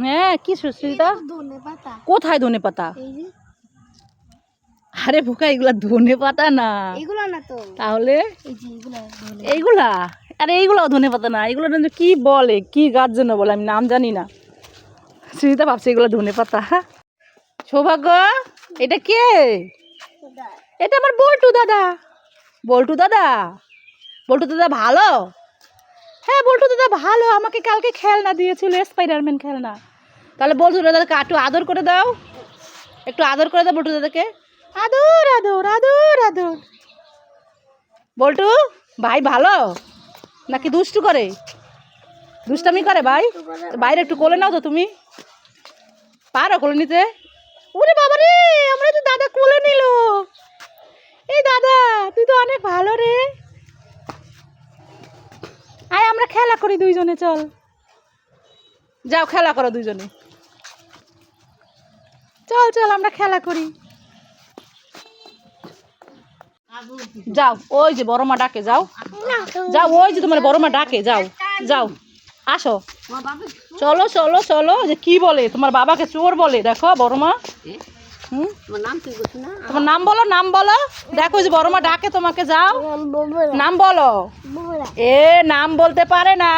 হ্যাঁ কি সুস্মিতা কোথায় ধনে পাতা? আরে বোকা এগুলা ধনে পাতা না। এগুলো না তো। তাহলে? এইগুলা? আরে এইগুলাও ধনে পাতা না। এগুলো কি বলে? কি গাছ যেন বলে? আমি নাম জানি না। সুনিতা ভাবছে এগুলো ধনে পাতা। সৌভাগ্য এটা কে? এটা আমার বল্টু দাদা। বল্টু দাদা? বল্টু দাদা ভালো? হ্যাঁ বল্টু দাদা, ভালো। আমাকে কালকে খেলনা দিয়েছিল স্পাইডারম্যান খেলনা। তাহলে বল্টু দাদাকে একটু আদর করে দাও। একটু আদর করে দাও দাদাকে। আদর আদর আদর আদর। ভাই ভালো? নাকি দুষ্টু করে? দুষ্টামি করে ভাই? বাইরে একটু কোলে নাও তো তুমি। পারো কোলে নিতে? ওরে বাবা রে, আমরা তো দাদা কোলে নিল। এই দাদা, তুই তো অনেক ভালো রে। আয় আমরা খেলা করি দুইজনে চল। যাও খেলা করো দুইজনে। চল চল আমরা খেলা করি। যাও ওই যে বড় মা ডাকে যাও। যাও ওই যে তোমার বড় মা ডাকে যাও যাও। আসো। চলো চলো চলো যে কি বলে তোমার বাবাকে চোর বলে দেখো বড় মা। হুম তোমার নাম বলো নাম বলো। দেখো যে বড় মা ডাকে তোমাকে যাও। নাম বলো। এ নাম বলতে পারে না।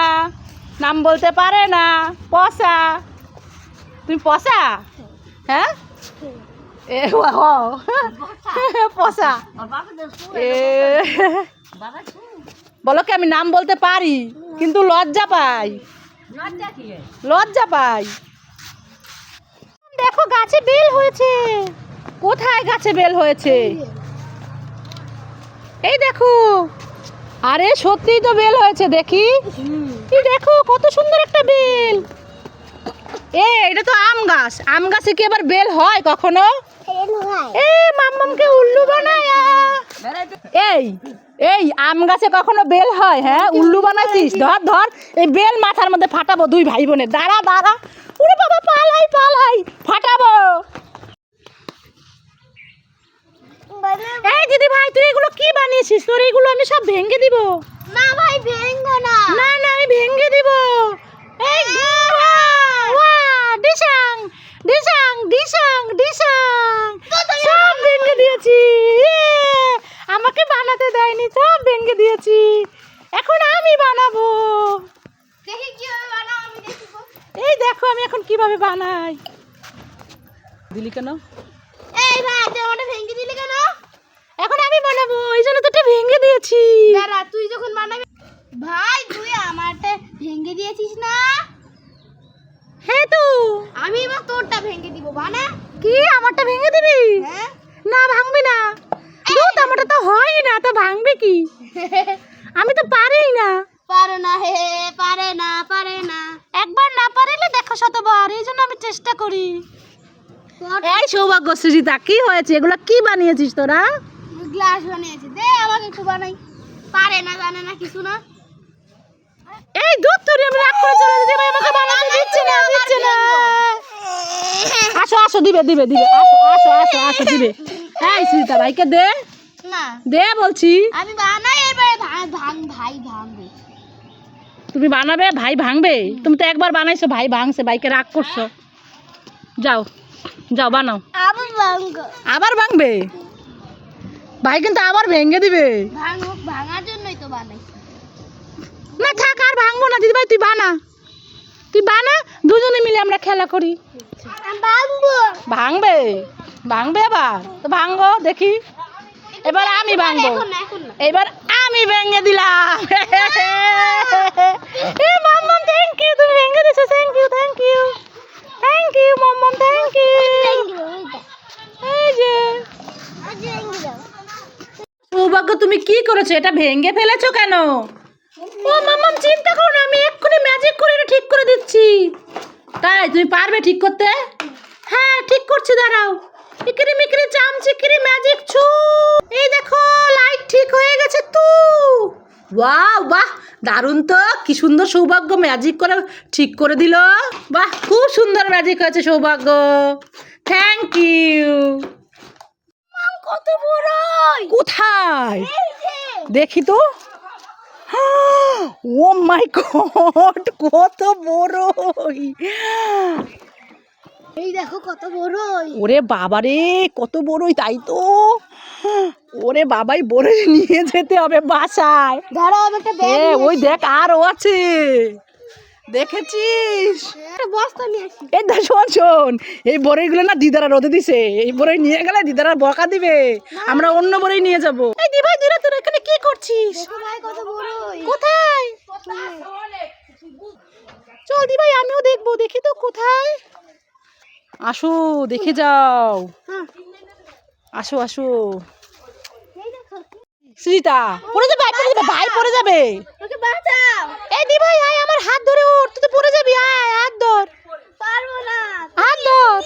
নাম বলতে পারে না। পসা তুমি পসা হ্যাঁ? এ পসা এ। বলো কি আমি নাম বলতে পারি কিন্তু লজ্জা পাই। লজ্জা পাই। দেখো গাছে বেল হয়েছে। কোথায় গাছে বেল হয়েছে? এই দেখো। আরে সত্যিই তো বেল হয়েছে দেখি। এই দেখো কত সুন্দর একটা বেল। এ এটা তো আম গাছ। আম গাছে কি আবার বেল হয় কখনো? এ মাম্মামকে উল্লু বানায়া। এই এই আম গাছে কখনো বেল হয় হ্যাঁ? উল্লু বানাইছিস? ধর ধর এই বেল মাথার মধ্যে ফাটাবো দুই ভাই বোনের দাঁড়া দাঁড়া। উরে বাবা পালাই পালাই। ফাটাবো। এই দিদি ভাই তুই এগুলো কি বানিয়েছিস? তোর এগুলো আমি সব ভেঙে দিব। না ভাই ভেঙ্গো না। না না আমি ভেঙে দিব। এই ওয়া ডিসাং ডিসাং ডিসাং ডিসাং সব ভেঙে দিয়েছি। এ, আমাকে বানাতে দেয়নি সব ভেঙে দিয়েছি। এখন আমি বানাবো। দেখি কীভাবে বানাও আমি দেখব এই দেখো আমি এখন কীভাবে বানাই। দিলি কেন? এই ভাই তুই ভেঙে দিলি কেন? এখন আমি বানাবো এই জন্য তো এটা ভেঙে দিয়েছি। দাঁড়া তুই যখন বানাবি ভাই তুই আমারটা ভেঙে দিয়েছিস না? হ্যাঁ তো। আমি এবার তোরটা ভেঙে দিব বানা। কি আমারটা ভেঙে দিবি? হ্যাঁ। না ভাঙবি না। দুধ আমারটা তো হয় না তো ভাঙবে কি? আমি তো পারিই না। পারে না হে পারে না পারে না। একবার না পারিলে দেখো শতবার এই জন্য আমি চেষ্টা করি। এই সৌভাগ্য সুজিতা কি হয়েছে? এগুলো কি বানিয়েছিস তোরা? গ্লাস বানিয়েছি। দে আমাকে একটু বানাই। পারে না জানে না কিছু না। এই দুধ তোর আমি রাগ করে চলে যেতে ভাই আমাকে বানাতে দিচ্ছে না দিচ্ছে না। আসো আসো দিবে দিবে দিবে। আসো আসো আসো আসো দিবে। এই সুজিতা ভাইকে দে। না। দে বলছি। আমি বানাই এবারে ভাঙ ভাই ভাঙবে। তুমি বানাবে ভাই ভাঙবে? তুমি তো একবার বানাইছো ভাই ভাঙছে ভাইকে রাগ করছ। যাও যাও বানাও। আবার ভাঙবো। আবার ভাঙবে? ভাই কিন্তু আবার ভেঙে দিবে। ভাঙ ভাঙার জন্যই তো বানাই না থাক আর ভাঙবো না। দিদি ভাই তুই বানা। তুই বানা দুজনে মিলে আমরা খেলা করি। ভাঙবো? ভাঙবে আবার? তো ভাঙবো দেখি। এবার আমি ভাঙবো। এবার আমি ভেঙে দিলাম। মাম্মাম থ্যাংক ইউ তুমি ভেঙে দিছো thank you thank you thank you মাম্মাম থ্যাংক ইউ এই যে। সৌভাগ্য তুমি কি করেছ? এটা ভেঙে ফেলেছো কেন? ও মাম্মাম চিন্তা করো না আমি এক্ষুনি ম্যাজিক করে এটা ঠিক করে দিচ্ছি। তাই তুমি পারবে ঠিক করতে? হ্যাঁ ঠিক করছি দাঁড়াও। ইকিরি মিকিরি চাম চিকিরি ম্যাজিক ছু। এই দেখো লাইট ঠিক হয়ে গেছে তু। ওয়াও বাহ, দারুণ তো। কি সুন্দর সৌভাগ্য ম্যাজিক করে, ঠিক করে দিল। বাহ, খুব সুন্দর ম্যাজিক হয়েছে সৌভাগ্য। থ্যাংক ইউ কত বড় কোথায়? দেখি তো। ও মাই গড কত বড় এই দেখো কত বড়ই। ওরে বাবারে কত বড়ই তাই তো। ওরে বাবাই বড় নিয়ে যেতে হবে বাসায়। ধরো একটা ব্যাগ ওই দেখ আরও আছে। দেখেছিস? বস্তা নিয়ে আসি। এই দা শোন শোন। এই বড়ইগুলো না দিদারা রোদে দিছে। এই বড়ই নিয়ে গেলে দিদারা বকা দিবে। আমরা অন্য বড়ই নিয়ে যাব। এই দি ভাই দিরা তোরা এখানে কি করছিস? বড়ই। কোথায়? চল দি ভাই আমিও দেখব দেখি তো কোথায়। আসো দেখে যাও। হ্যাঁ। আসো আসো। সুজিতা পড়ে যাবে ভাই পড়ে যাবে ভাই পড়ে যাবে। ওকে বাঁচাও। এই দি ভাই আয় আমার হাত ধরে ওঠ তুই তো পড়ে যাবি আয় হাত ধর। পারব না। হাত ধর।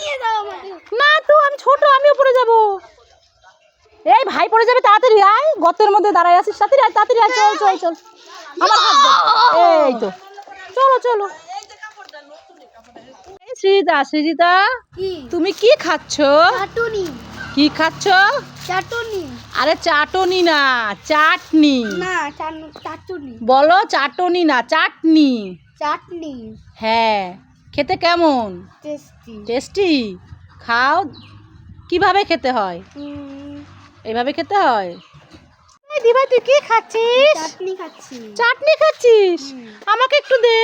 না তো আমি ছোট আমিও পড়ে যাব। এই ভাই পড়ে যাবে তাড়াতাড়ি আয় গর্তের মধ্যে দাঁড়ায় আছিস তাড়াতাড়ি আয় তাড়াতাড়ি আয় চল চল চল। আমার হাত ধর। এই তো। চলো চলো। সৃজিতা সৃজিতা তুমি কি খাচ্ছ? চাটুনি। কি খাচ্ছ? চাটুনি। আরে চাটনি না চাটনি। না চাটুনি। বলো চাটনি না চাটনি। চাটনি। হ্যাঁ খেতে কেমন? টেস্টি। টেস্টি? খাও। কীভাবে খেতে হয়? এইভাবে খেতে হয়? দিভাই তুই কি খাচ্ছিস? চাটনি খাচ্ছি। চাটনি খাচ্ছিস? আমাকে একটু দে।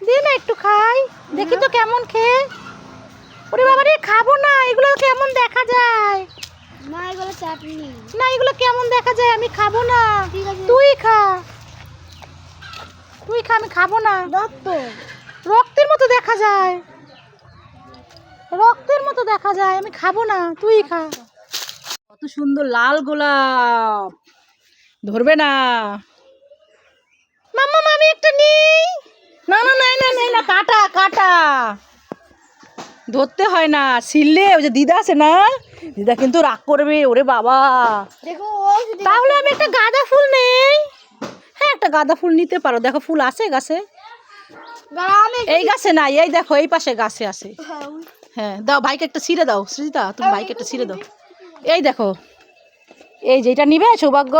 দে না একটু খাই। দেখি তো কেমন খেয়ে। ওরে বাবা রে খাব না এগুলো কেমন দেখা যায়? না এগুলো চাটনি। না এগুলো কেমন দেখা যায়? আমি খাব না। তুই খা। তুই খা আমি খাব না। দত্ত রক্তের মতো দেখা যায়। রক্তের মতো দেখা যায় আমি খাব না তুই খা। কত সুন্দর লাল গোলাপ। ধরবে না। মাম্মা আমি একটা নেই। না না নাই না নাই না কাটা কাটা। ধরতে হয় না ছিললে ওই যে দিদা আছে না দিদা কিন্তু রাগ করবে ওরে বাবা। তাহলে আমি একটা গাঁদা ফুল নেই। হ্যাঁ একটা গাঁদা ফুল নিতে পারো। দেখো ফুল আছে গাছে? এই গাছে নাই এই দেখো এই পাশে গাছে আছে। হ্যাঁ, হ্যাঁ দাও ভাইকে একটা ছিঁড়ে দাও সৃজিতা তুমি ভাইকে একটা ছিঁড়ে দাও। এই দেখো এই যে এটা নিবে সৌভাগ্য?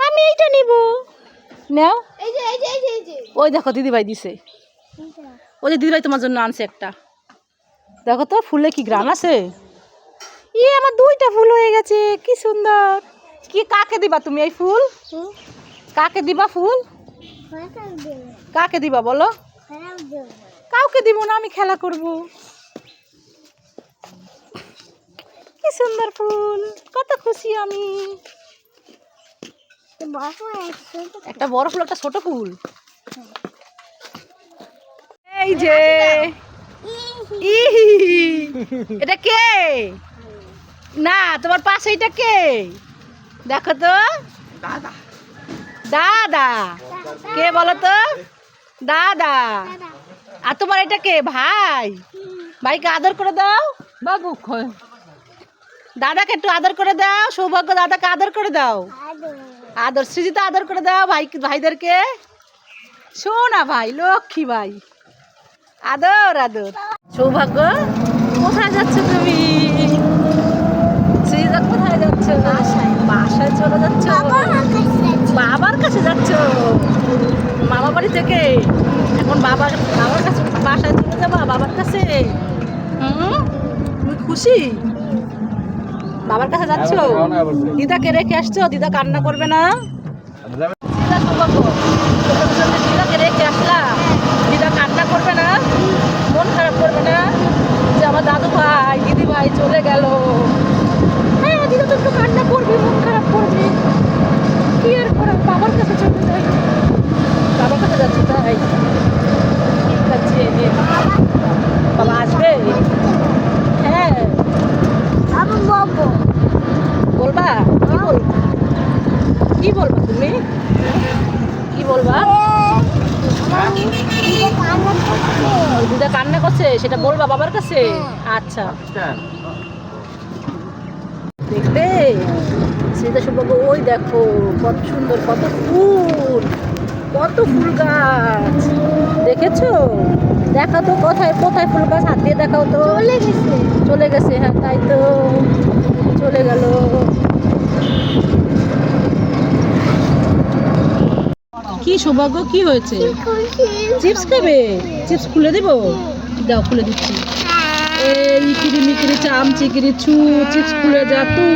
আমি এইটা নিব। নাও। ওই দেখো দিদিভাই দিছে। ওই যে দিদিভাই তোমার জন্য আনছে একটা। দেখো তো ফুলে কি গ্রাম আছে? ই আমার দুইটা ফুল হয়ে গেছে কি সুন্দর। কি কাকে দিবা তুমি এই ফুল? কাকে দিবা ফুল? কাকে দিবা বলো? কাউকে দিব না আমি খেলা করব। কি সুন্দর ফুল কত খুশি আমি। একটা বড় ফুল একটা ছোট ফুল। এই যে। ইহি, এটা কে? না তোমার পাশে এটা কে? দেখো তো। দাদা। দাদা। কে বলো তো? দাদা। আর তোমার এটা কে? ভাই। ভাইকে আদর করে দাও। বাবু দাদাকে একটু আদর করে দাও। সৌভাগ্য দাদাকে আদর করে দাও। আদর সৃজিতা আদর করে দাও ভাই ভাইদেরকে। শোনা ভাই লক্ষ্মী ভাই। আদর আদর। সৌভাগ্য কোথায় যাচ্ছ তুমি? সৃজিতা কোথায় যাচ্ছ? বাসায় বাসায় চলে যাচ্ছ? বাবার কাছে যাচ্ছ। মামা বাড়ি থেকে? এখন বাবার বাবার কাছে বাসায় চলে যাবা বাবার কাছে? হুম? তুমি খুশি? বাবার কাছে যাচ্ছ? দিদাকে রেখে আসছো? দিদা কান্না করবে না? দিদা দুজনে দিদাকে রেখে আসলা দিদা কান্না করবে না মন খারাপ করবে না যে আমার দাদু ভাই দিদি ভাই চলে গেল হ্যাঁ দিদা তো একটু কান্না করবে মন খারাপ করবে কি আর করা বাবার কাছে চলে যাই বাবার কাছে যাচ্ছে তাই ঠিক আছে বাবা আসবে হ্যাঁ বলবা কি বলবা কি বলবা তুমি? কি বলবা? দিদা কান্না করছে সেটা বলবা বাবার কাছে? আচ্ছা। দেখবে? সেটা সৌভাগ্য ওই দেখো কত সুন্দর কত ফুল কত ফুল গাছ। দেখেছ? দেখাও তো কোথায় কোথায় ফুল গাছ? হাত দিয়ে দেখাও তো। চলে গেছে। চলে গেছে হ্যাঁ তাই তো। চলে গেল। কি সৌভাগ্য, কি হয়েছে? চিপস খাবে? চিপস খুলে দিব? দাও, খুলে দিচ্ছি। ইকিরি মিকিরি চাম চিকিরি চু চিপস খুলে যা তু।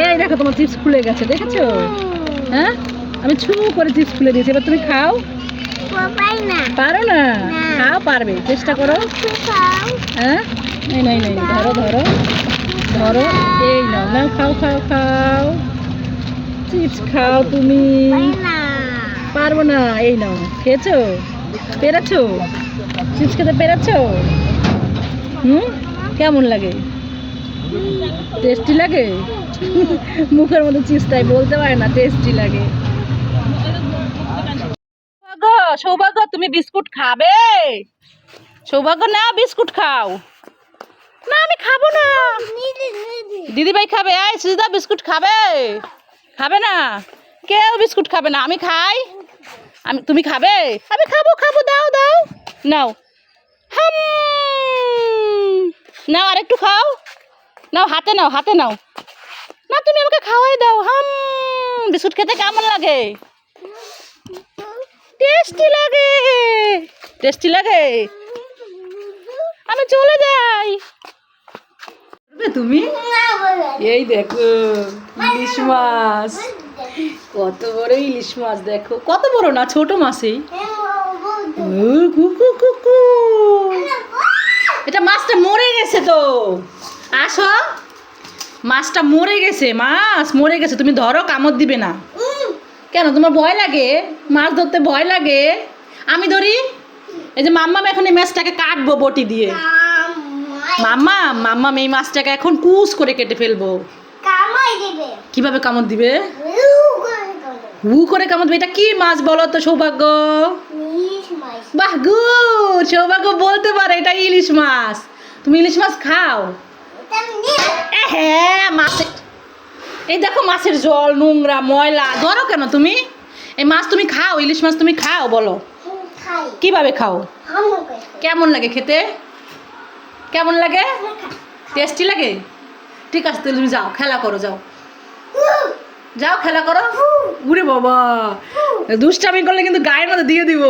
এই দেখো তোমার চিপস খুলে গেছে, দেখেছ? হ্যাঁ? আমি ছু করে চিপস খুলে দিয়েছি, এবার তুমি খাও। পারো না। খাও, পারবে। চেষ্টা করো। হ্যাঁ? এই নাই নাই ধরো ধরো। ধরো। এই নাও নাও, খাও খাও খাও। চিপস খাও তুমি। পারব না। এই নাও, খেয়েছো? পেরেছ? চিপস খেতে পেরেছ? হুম? কেমন লাগে? টেস্টি লাগে? মুখের মধ্যে চিপস তাই বলতে পারে না, টেস্টি লাগে। সৌভাগ্য সৌভাগ্য, তুমি বিস্কুট খাবে। সৌভাগ্য, না, বিস্কুট খাও। না, আমি খাব না। নিদি নিদি দিদি ভাই খাবে আয় সুজিদা বিস্কুট খাবে। খাবে না? কেউ বিস্কুট খাবে না, আমি খাই। আমি তুমি খাবে? আমি খাব খাব দাও দাও। নাও। হাম! নাও আরেকটু খাও। নাও হাতে নাও হাতে নাও। না তুমি আমাকে খাওয়াই দাও। হাম! বিস্কুট খেতে কেমন লাগে? টেস্টি লাগে। টেস্টি লাগে? আমি চলে যাই। তুমি? এই দেখো ইলিশ মাছ। কত বড় ইলিশ মাছ দেখো। কত বড় না ছোট মাছই। এটা মাছটা মরে গেছে তো। আসো। মাছটা মরে গেছে মাছ মরে গেছে। তুমি ধরো কামড় দিবে না। কেন তোমার ভয় লাগে? মাছ ধরতে ভয় লাগে? আমি ধরি? এই যে মাম্মাম এখন এই মাছটাকে কাটবো বটি দিয়ে। মাম্মা মাম্মাম এই মাছটাকে এখন কুস করে কেটে ফেলব। কীভাবে কামড় দিবে? হু করে দিবে। এটা কি মাছ বলো তো সৌভাগ্য? বাহ গুড! সৌভাগ্য বলতে পারে এটা ইলিশ মাছ। তুমি ইলিশ মাছ খাও? হ্যাঁ মাছের এই দেখো মাছের জল নোংরা ময়লা। ধরো কেন তুমি? এই মাছ তুমি খাও ইলিশ মাছ তুমি খাও বলো। কীভাবে খাও? কেমন লাগে খেতে? কেমন লাগে? টেস্টি লাগে? ঠিক আছে তুমি যাও খেলা করো যাও। যাও খেলা করো। উরে বাবা। দুষ্টামি করলে কিন্তু গায়ের মধ্যে দিয়ে দিব।